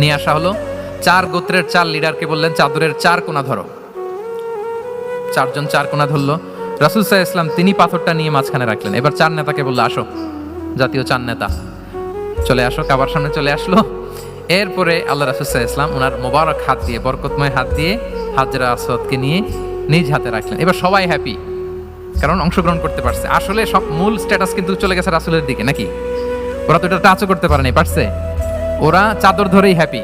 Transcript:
নিয়ে আসা হলো। চার গোত্রের চার লিডারকে বললেন, চাদরের চার কোনা ধরো। চারজন চার কোনা ধরলো। রাসুল সাহা ইসলাম তিনি পাথরটা নিয়ে মাঝখানে রাখলেন। এবার চার নেতাকে বলল, আসো, জাতীয় চার নেতা, চলে আসো, কাবার সামনে চলে আসলো। এরপরে আল্লাহ রাসুল সাহা ইসলাম ওনার মোবারক হাত দিয়ে, বরকতময় হাত দিয়ে হাজরা আসাদকে নিয়ে নিজ হাতে রাখলেন। এবার সবাই হ্যাপি কারণ অংশগ্রহণ করতে পারছে। আসলে সব মূল স্ট্যাটাস কিন্তু চলে গেছে রাসুলের দিকে, নাকি? ওরা তো এটা টাচও করতে পারেনি, পারছে? ওরা চাদর ধরেই হ্যাপি